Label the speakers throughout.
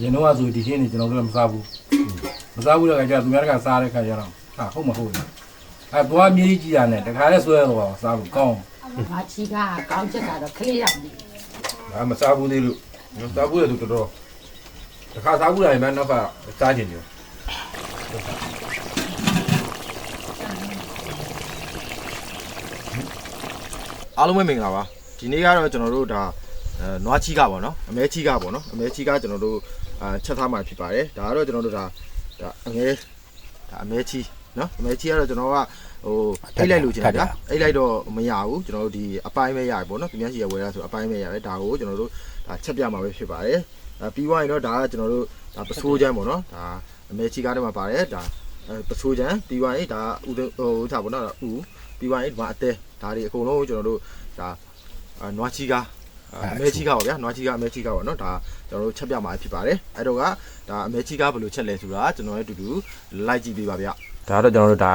Speaker 1: ရင်တော့ဆိုဒီခင်းနေကျွန်တော်တို့လည်းမစားဘူးမစားဘူးတဲ့ခါကျသူများကစားတဲ့ခါကျတော့ဟာဟုတ်မဟုတ်လဲအဲသွားမြေးကြီးရတယ်တခါလဲဆွဲတော့စားလို့ကောင်း
Speaker 2: ငါချီကကောင်းချက်ကတော့ခလေးရောက်ပြီ
Speaker 3: ဒါမစားဘူးသေးလို့စားဘူးလေသူတော်တော်တခါစားဘူးလိုက်မှနောက်ကစားကျင်တယ်အားလုံးပဲမင်္ဂလာပါဒီနေ့ကတော့ကျွန်တော်တို့ဒါအဲ နွားချီကပေါ့နော်အမဲချီကပေါ့နော်အမဲချီကကျွန်တော်တို့အာချက်ထားမှာဖြစ်ပါတယ်ဒါကတော့ကျွန်တော်တို့ဒါဒါအငဲဒါအမဲချီနော်အမဲချီကတော့ကျွန်တော်ကဟိုအိတ်လိုက်လို့ချင်တယ်ဗျာအိတ်လိုက်တော့မရဘူးကျွန်တော်တို့ဒီအပိုင်းပဲရတယ်ပေါ့နော်ပြင်းစီရဝယ်ရဆိုအပိုင်းပဲရတယ်ဒါကိုကျွန်တော်တို့ဒါချက်ပြမှာပဲဖြစ်ပါတယ်အဲပြီးသွားရင်တော့ဒါကကျွန်တော်တို့ဒါပစိုးချမ်းပေါ့နော်ဒါအမဲချီကားထဲမှာပါတယ်ဒါအဲပစိုးချမ်းပြီးသွားရင်ဒါဥဒဟိုဥစားပေါ့နော်ဥပြီးသွားရင်ဒီမှာအသေးဒါတွေအကုန်လုံးကျွန်တော်တို့ဒါအာနွားချီကား အမဲချီကားပါဗျာနွားချီကားအမဲချီကားပါနော်ဒါကျွန်တော်တို့ချက်ပြမှာဖြစ်ပါတယ်အဲ့တော့ကဒါအမဲချီကားဘယ်လိုချက်လဲဆိုတာကျွန်တော်ရဲ့အတူတူလိုက်ကြည့်ပေးပါဗျာဒါတော့ကျွန်တော်တို့ဒါ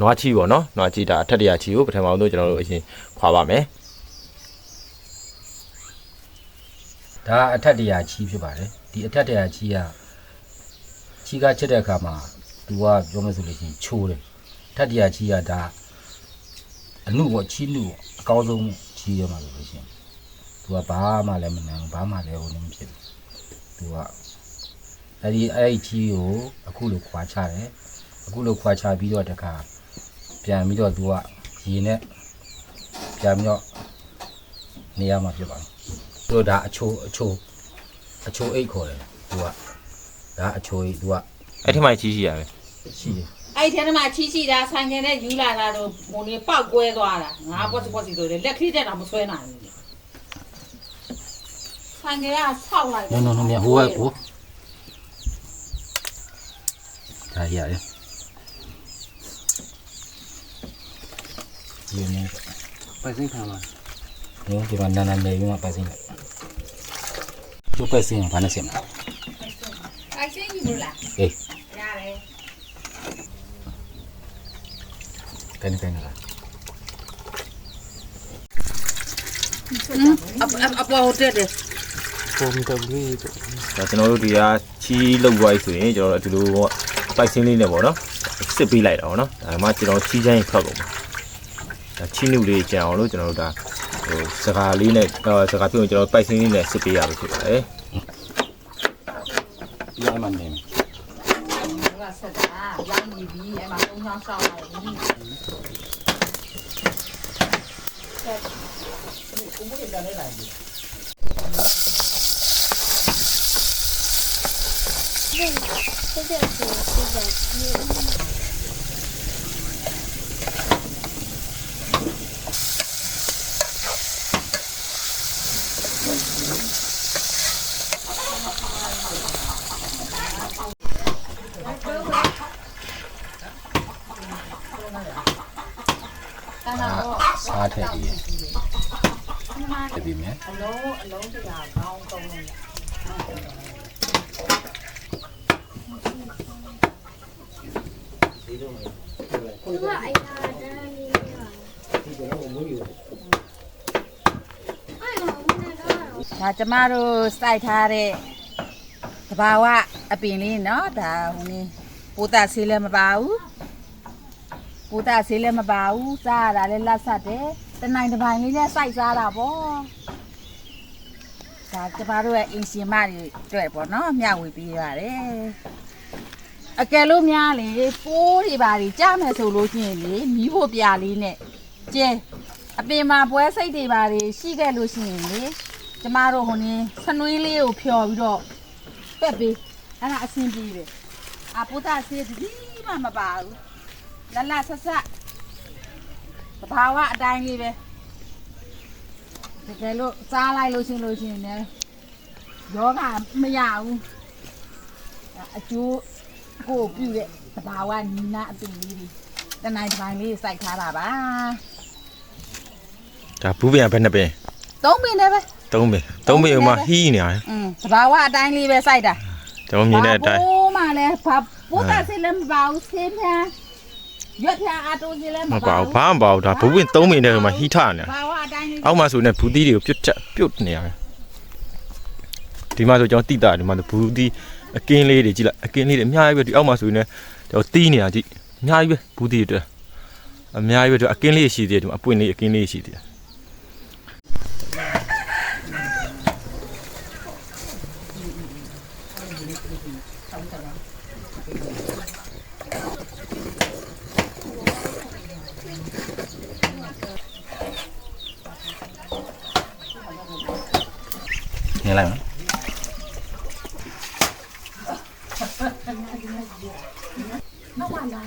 Speaker 3: နွားချီပေါ့နော်နွားချီဒါအထက်တရချီကိုပထမဆုံးကျွန်တော်တို့အရင်ခွာပါမယ်
Speaker 1: ဒါအထက်တရာချီဖြစ်ပါတယ်ဒီအထက်တရာချီကချီကချက်တဲ့အခါမှာသူကပြောမယ်ဆိုလို့ရှိရင်ချိုးတယ်အထက်တရာချီကဒါအနုပေါ့ချီနုပေါ့အကောင်းဆုံးချီရမှာဆိုလို့ရှိရင် သူကဘာမှလည်းမနမ်းဘာမှလည်းဟိုနေမဖြစ်ဘူးသူကအဲ့ဒီအဲ့ဒီချီကိုအခုလိုခွာချတယ်အခုလိုခွာချပြီးတော့တခါပြန်ပြီးတော့သူကရေနဲ့ပြန်ပြီးတော့နေရာမှာဖြစ်ပါတယ်သူဒါအချိုးအချိုးအချိုးအိတ်ခေါ်တယ်သူကဒါအချိုးအိတ်သူက
Speaker 3: အဲ့ထက်မှချီရှိရပဲ
Speaker 1: ရှိတယ်
Speaker 2: အဲ့ဒီထဲမှာချီချီတာဆိုင်ကနဲ့ယူလာတာတော့ဟိုနေပောက်ကွဲသွားတာငါပွက်စပွက်စီဆိုတယ်လက်ခရီးတက်တာမဆွဲနိုင်ဘူး ဆိုင်ကကဆောက်လိုက်
Speaker 1: နော်နော်နော်မြဟိုကဟိုဒါရတယ်ဒီနေ့
Speaker 4: ပိုက်စိတ်ခံပါ
Speaker 1: နော်ဒီမှာနာနာနေပြီးမှပိုက်စင်းလိုက်ကျုပ်ပိုက်စင်းဘာနဲ့စင်မလဲ
Speaker 2: အဲ့ချင်းယူလို့လား
Speaker 1: အေး
Speaker 2: ရတယ်
Speaker 1: ကန်ကန်လာ
Speaker 2: အအအပေါ်တက်တယ်
Speaker 4: ပုံတပလေးတို့
Speaker 3: ဒါကျွန်တော်တို့ဒီကချီလောက်သွားပြီဆိုရင်ကျွန်တော်တို့ဒီလိုပိုက်စင်းလေးနဲ့ပေါ့နော်စစ်ပေးလိုက်တာပေါ့နော်ဒါမှကျွန်တော်ချီချမ်းထွက်ကုန်ပါဒါချီနုလေးကြံအောင်လို့ကျွန်တော်တို့ဒါဟိုစကားလေးနဲ့စကားပြောရင်ကျွန်တော်ပိုက်စင်းလေးနဲ့စစ်ပေးရလို့ဖြစ်ပါတယ်
Speaker 1: ဒီအမှန်နေ
Speaker 2: ကဆက်တာရောင်းပြီးပြီးအဲ့မှာသုံးချောင်းဆောက်လိုက်ပြီ
Speaker 1: စားထည့်ပြီးရင်တည် ပြီးမယ်
Speaker 2: အလုံးအလုံးတရားကောင်းသုံးလို့ ဒါကျမတို့စိုက်ထားတဲ့တဘာဝအပင်လေးเนาะဒါဟိုနေပိုတာဆေးလည်းမပါဘူးပိုတာဆေးလည်းမပါဘူးစားရတာလည်းလက်ဆက်တယ်တနိုင်တစ်ပိုင်းလေးနဲ့စိုက်စားတာပေါ့ ဒါကျမတို့ရဲ့အင်ရှင်မတွေတွေ့ပေါ့နော်မျှဝေပေးရတယ်အကယ်လို့များလေပိုးတွေပါတွေကြမယ်ဆိုလို့ရှိရင်လေမီးဖို့ပြာလေးနဲ့ကျဲအပင်မှာပွဲစိတ်တွေပါတွေရှိခဲ့လို့ရှိရင်လေကျမတို့ဟိုနင်းဆနွေးလေးကိုဖျော်ပြီးတော့ပက်ပေးအဲ့ဒါအဆင်ပြေပဲအပိုးသားဆေးဒီမှမပါဘူးလလဆဆသဘာဝအတိုင်းလေးပဲ တကယ်လို့စားလိုက်လို့ရှိလို့ရှိရင်လည်းယောဂမရဘူးအကျိုးကိုပြုတဲ့သဘာဝနီနာအပင်လေးတွေတနိုင်တစ်ပိုင်းလေးစိုက်ထားတာပါ
Speaker 3: ဒါဘူးပြန်ဘယ်နှစ်ပင်
Speaker 2: သုံးပင်လည်းပဲ
Speaker 3: သုံးပင်သုံးပင်ဥမာဟီးနေရတယ်
Speaker 2: อืมသဘာဝအတိုင်းလေးပဲစိုက်တာ
Speaker 3: ကျွန်တော်မြင်တဲ့အတိုင်း
Speaker 2: ဘိုးမှလည်းဘာပိုးတာစီလည်းမပါဘူးဆင်းဖြန်း ရွက်ဖြန်းအတိုးစီလည်း
Speaker 3: မ
Speaker 2: မ
Speaker 3: ပါ
Speaker 2: ပါ
Speaker 3: ဘူးဘာမှမပါဘူးဒါဘူးပင်သုံးပင်တဲ့မှာဟီးထနေတယ်
Speaker 2: ဘာဝအတိုင်းလေး
Speaker 3: အောက်မှာဆိုနေဘူးသီးတွေကိုပြုတ်ချက်ပြုတ်နေရတယ်ဒီမှာဆိုကျွန်တော်တိတာဒီမှာဆိုဘူးတီအကင်းလေးတွေကြည့်လိုက်အကင်းလေးတွေအများကြီးပဲဒီအောက်မှာဆိုရင်လည်းကျွန်တော်တီးနေတာကြည့်အများကြီးပဲဘူးတီတွေအတွက်အများကြီးပဲဒီအကင်းလေးရှိသေးတယ်ဒီမှာအပွင့်လေးအကင်းလေးရှိသေးတယ်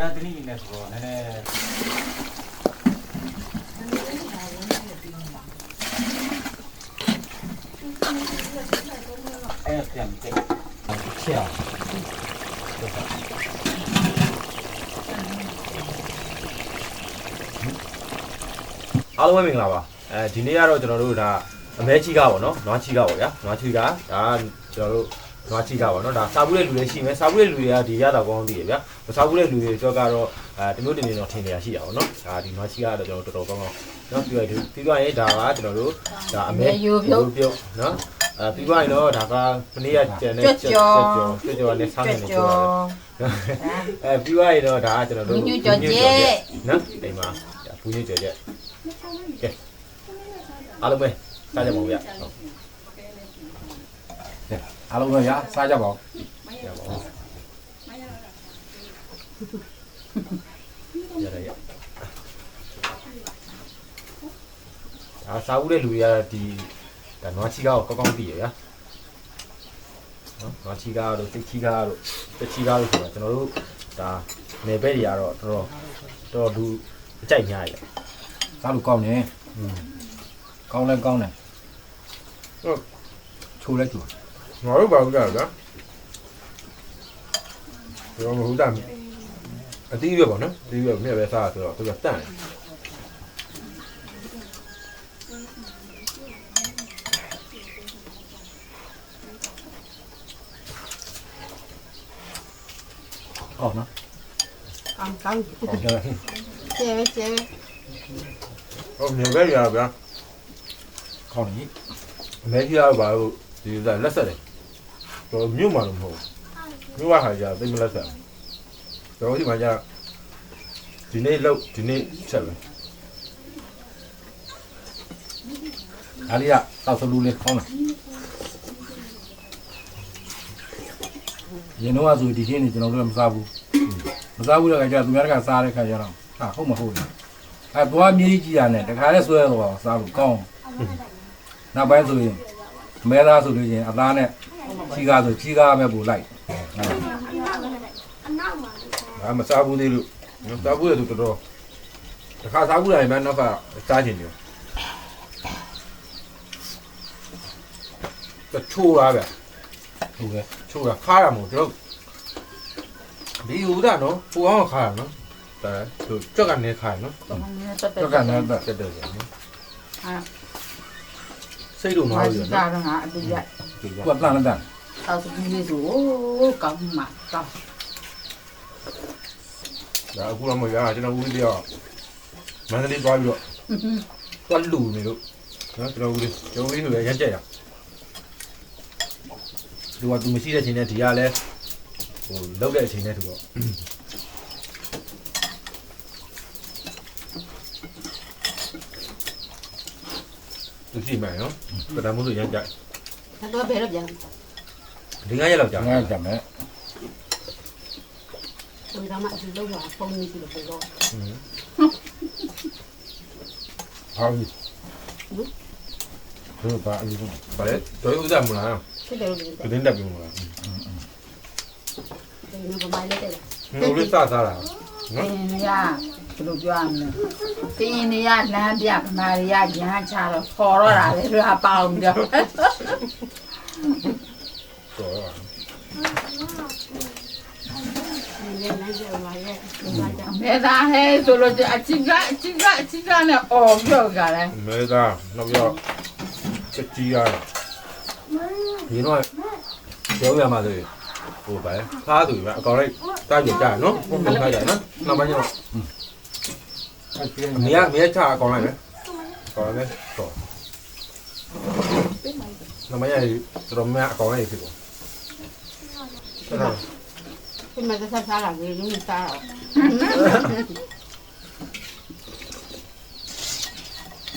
Speaker 1: ဒါတနည်းနည်းဆိုတော့နည်းနည်းအဲ့ ပြန်တက်ချောင်း
Speaker 3: အားလုံးပဲမင်္ဂလာပါအဲဒီနေ့ကတော့ကျွန်တော်တို့ဒါအမဲချီကပေါ့နော်နွားချီကပေါ့ဗျာနွားချီကဒါကျွန်တော်တို့နွားချီကပေါ့နော်ဒါစားဘူးတဲ့လူတွေရှိမယ်စားဘူးတဲ့လူတွေကဒီရတာကောင်းသိရဗျာမစားဘူးတဲ့လူတွေအတွက်ကတော့အဲတမျိုးတင်နေတော့ထင်နေရရှိရပါတော့နော်ဒါဒီနွားချီကတော့ကျွန်တော်တော်တော်ကောင်းကောင်းနော်ပြီးတော့ဒီပြီးတော့ရင်ဒါကကျွန်တော်တို့ဒါအမဲပြုတ်နော် အဲပြီးတော့ရင်တော့ဒါကခနေ့ကကျန်တဲ့ကြွကြော်ကြွကြော်နဲ့ဆောင်းနေနေကြွားအဲပြီးတော့ရင်တော့ဒါကကျွန်တော်တို့နော်ဒီမှာဘူးညွှန်ကြော်ကျက်အားလုံးပဲစားကြပါဦးဗျဟုတ်
Speaker 1: အားလုံးပဲရစားကြပါဦး
Speaker 3: ရပါဦးရရရအာစားဦးတဲ့လူတွေကဒီ ဒါနွားချီကားကိုကောင်းကောင်းသိရဗျာနော်နွားချီကားတို့စိတ်ချီကားတို့တက်ချီကားတို့ဆိုတာကျွန်တော်တို့ဒါနေဘက်တွေကတော့တော်တော်တော်လူအကြိုက်များရ
Speaker 1: စားလို့ကောင်းတယ်ကောင်းလဲကောင်းတယ်ဟုတ်ချိုးလဲချိုး
Speaker 3: ငါတို့ပါဘူးကြာဗျာကျွန်တော်မဟုတ်တာအတီးပဲပေါ့နော်အတီးပဲမြက်ပဲစားဆိုတော့သူကတန့်တယ်
Speaker 1: ဟောနော်
Speaker 2: အောင်ကောင်း
Speaker 1: ဟောကြတယ်
Speaker 2: ကျဲပဲကျဲပဲ
Speaker 3: ဟိုမြင်ပဲရဗျာ
Speaker 1: ကောင်းတယ်
Speaker 3: အမေကြီးကတော့ဘာလို့ဒီဥစ္စာလက်ဆက်တယ်တော့မြို့မှာလို့မဟုတ်ဘူးမြို့ကခါကျသိမလက်ဆက်တော့ဒီမှာကျဒီနေ့လောက်ဒီနေ့ချက်ပဲ
Speaker 1: အားလေးကတောက်ဆလူလေးကောင်းတယ်ရင်တော့ဆိုဒီချင်းနေကျွန်တော်တို့မစားဘူး မစားဘူးတဲ့ခါကျသူများကစားတဲ့ခါကျတော့ဟာဟုတ်မဟုတ်လဲအဲသွားမြေးကြီးရတယ်တခါလဲဆွဲတော့စားလို့ကောင်းနောက်ပိုင်းဆိုရင်မဲသားဆိုလို့ချင်းအသားနဲ့ချီကားဆိုချီကားပဲပူလိုက်
Speaker 3: အာမစားဘူးသေးလို့စားဘူးလေသူတော်တော်တခါစားဘူးလိုက်မှနောက်ကစားချင်တယ်တချိုးလားဗျ
Speaker 1: ဟုတ်ကဲ့
Speaker 3: ချိုးတာခါရမို့တို့ ဒီဥဒါနော်ပူအောင်ခါရနော်ဒါသူကြက်ကနေခါရနော်
Speaker 2: ကောင်းနေတက်တက်
Speaker 1: တော့ကလည်းတော့
Speaker 3: တက်တယ်နော်
Speaker 2: အာ
Speaker 3: စိတ်တို့
Speaker 2: မာ
Speaker 3: မှား
Speaker 2: စီ
Speaker 3: လို့
Speaker 2: တာ
Speaker 3: နော်
Speaker 2: တော့ငါအတူရ
Speaker 1: ကွာတန်တန်
Speaker 2: တောက်စကူလေးဆိုကောင်းမှာကောင်း
Speaker 3: ဒါအခုတော့မရကျွန်တော်ဦးလေးပြောမန္တလေးသွားပြီးတော့သွားလူနေလို့နော်ကျွန်တော်ဦးလေးကျွန်တော်ဦးလေးဆိုရရက်ကြက်ရသူကသူမရှိတဲ့အချိန်နဲ့ဒီကလည်း ဟိုလောက်တဲ့အချိန်နဲ့သူပေါ့သူရှိမှန်နော်ကတမိုးဆိုရမ်းကြ
Speaker 5: တော့ဘယ်တော့ပြန်
Speaker 3: ဒီငါးရက်လောက်ကြာ
Speaker 1: ငါကြမယ်
Speaker 5: ဆိုတော့မှအတူလုံးဝပုံနေပြီလို့ပြောတော့
Speaker 1: ဟောပြီဘယ်ပါအလူက
Speaker 3: ဗါလေတော်ဥစားမလား
Speaker 5: ဖြစ်တယ်လို့
Speaker 3: ကတင်းတက်ပြီမလား
Speaker 5: ဒီ နေ့ဗမာလေးတဲ့
Speaker 3: ဟိုလေးစစားတာ
Speaker 2: ကရင်နေရဘယ်လိုပြောရမလဲကရင်နေရလမ်းပြဗမာတွေကရဟန်းချတော့ခေါ်တော့တာလေသူကပေါအောင်ပြော
Speaker 3: တော်
Speaker 5: နည်းနည်းကြောက်ပါရဲ့ဒီမှာကြောက်
Speaker 2: မဲသားဟဲဆိုလို့အချင်းကအချင်းကအချင်းကနဲ့အော်ပြောကြတယ်
Speaker 3: မဲသားနောက်ပြီးတော့ချက်ကြီးရတယ်ဒီတော့ပြောရမှာလေ ဟိုပဲသားသူပဲအကောင်လိုက်တားကြကြနော်ဟုတ်ကဲ့ကြနော်နောက်ပိုင်းကျတော့အမေကအမေကချအကောင်လိုက်မယ်အကောင်လိုက်တော့နမရတော်တော်များအကောင်လိုက်ဖြစ်ပေါ့အဲ့ဒါ
Speaker 5: ဒီမှာသက်စားတာလေလုံးစားတော့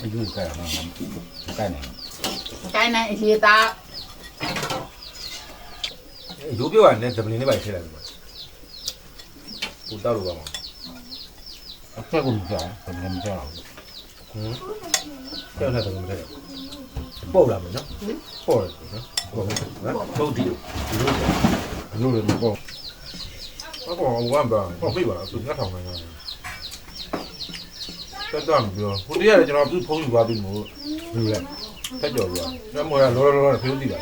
Speaker 1: အယူကဲနော်ကဲနေ
Speaker 2: ကိုင်းနိုင်အရေးသား
Speaker 3: ရိုးပြောရတယ်ဒဗလင်းလေးပါထည့်လိုက်ပါပူတောက်လို့ပါမ
Speaker 1: အဖက်ကမကြောက်ဘယ်မှမကြောက်
Speaker 3: ဟမ်ကျောင်းထားတယ်မထည့်ပို့လာမယ်နော်ပို့တယ်နော်ပို့မယ်နော်ပုတ်ဒီဒီလို
Speaker 1: အလူလည်းမပေါ့
Speaker 3: အကောင်ဝမ်းပါဟောပြပါသူငါထောင်နေရတယ်တက်တော့ပြောဟိုတည်းရတယ်ကျွန်တော်သူ့ဖုန်းယူသွားပြီမို့
Speaker 1: လူလည်း
Speaker 3: တက်ကြော်ပြောညမောရလောလောလောဖေးဦးတည်တာ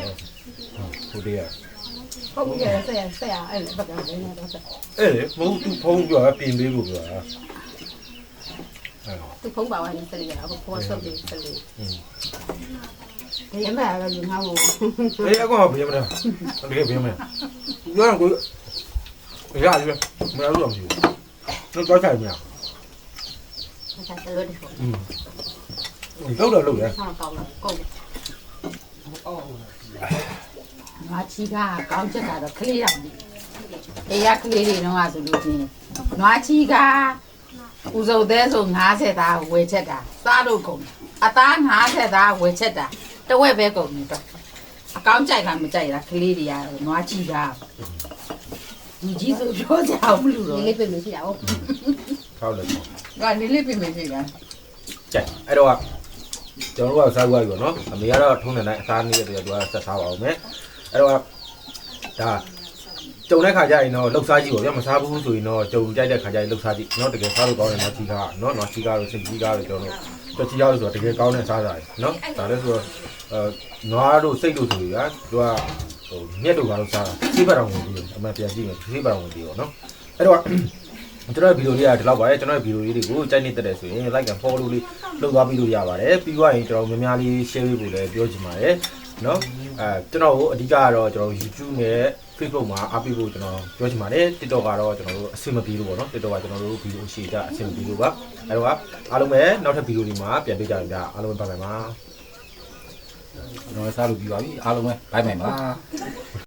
Speaker 3: ဟိုတည်း ဖု
Speaker 5: န်းကြီးရဆက်ရဆက်ရအဲ့လိုပတ်ကောင်နေတော့ဆက်
Speaker 3: အဲ့လေဘုံသူဖုံးပြောတာပြင်ပေးဖို့ပြောတာအဲ့တော့
Speaker 5: သူဖုန်းပါဝါနေဆက်လိုက်ရအောင်ဖုန်းဆက်ပြီးဆက်လို
Speaker 3: က်
Speaker 5: ဒီအမေကလူငါ့ကို
Speaker 3: အေးအကောင်ကဘယ်မှာလဲတကယ်ဘယ်မှာလဲပြောရအောင်ကိုရရပြီမရလို့အောင်ရှိဘူးတော့ကြိုက်မရ
Speaker 5: ဆက်ဆက်လို့ဒီဖုန်း
Speaker 3: อืมလောက်တော့လောက်ရ
Speaker 5: ဆက်ကောင်းကောင်းအော်
Speaker 2: ငါချီကကောင်းချက်ကတော့ကလေးတောင်ဒီအေးရကလေးတွေတော့ဆိုလို့ချင်းနွားချီကဦးစုံသေးဆို90သားဝယ်ချက်တာစားလို့ကုန်အသား90သားဝယ်ချက်တာတဝက်ပဲကုန်နေတော့အကောင်းကြိုက်တာမကြိုက်တာကလေးတွေကနွားချီကဒီကြီးဆိုပြောကြအောင်မလို့
Speaker 5: ဒီ
Speaker 2: တော့
Speaker 5: လေးပြလို့ရှိရအောင်
Speaker 3: ထောက်လိုက်ပါ
Speaker 2: ကနေလေးပြင်မရှိလား
Speaker 3: ကြိုက်အဲ့တော့ကျွန်တော်တို့ကစားကြရပြီနော်အမေကတော့ထုံးတဲ့တိုင်းအစားနေတဲ့တူကဆက်ထားပါအောင်မယ် အဲ့တော့ဒါကြုံတဲ့ခါကျရင်တော့လှုပ်ရှားကြည့်ပါဗျာမစားဘူးဆိုရင်တော့ကြုံကြိုက်တဲ့ခါကျရင်လှုပ်ရှားကြည့်နော်တကယ်စားလို့ကောင်းတယ်နော်ချီကားနော်နော်ချီကားလို့စိတ်ကြီးကားလို့ကျွန်တော်တို့ချီကားလို့ဆိုတော့တကယ်ကောင်းတဲ့စားစားနော်ဒါလည်းဆိုတော့အဲနွားတို့စိတ်တို့ဆိုပြီးဗျာသူကဟိုမြက်တို့ကတော့စားတာစိတ်ပတ်တော်ဝင်ပြီးအမှန်ပြန်ကြည့်မယ်စိတ်ပတ်တော်ဝင်ပြီးတော့နော်အဲ့တော့ကျွန်တော်ဗီဒီယိုလေးကဒီလောက်ပါပဲကျွန်တော်ဗီဒီယိုလေးတွေကိုကြိုက်နေတဲ့တဲ့ဆိုရင် like and follow လေးလုပ်သွားပြီးလို့ရပါတယ်ပြီးသွားရင်ကျွန်တော်များများလေး share ပေးဖို့လည်းပြောချင်ပါတယ်နော် အဲကျွန်တော်ကိုအဓိကကတော့ကျွန်တော် YouTube နဲ့ Facebook မှာအားပေးဖို့ကျွန်တော်ပြောချင်ပါတယ် TikTok ကတော့ကျွန်တော်တို့အဆင်မပြေလို့ပေါ့နော် TikTok ကကျွန်တော်တို့ဗီဒီယိုရှေ့ကြအဆင်မပြေလို့ပါအဲတော့အားလုံးပဲနောက်ထပ်ဗီဒီယိုဒီမှာပြန်ပေးကြရအောင်အားလုံးပဲပါပါပါ
Speaker 1: ကျွန်တော်စားလို့ပြီးပါပြီအားလုံးပဲဘိုင်ဘိုင်ပါ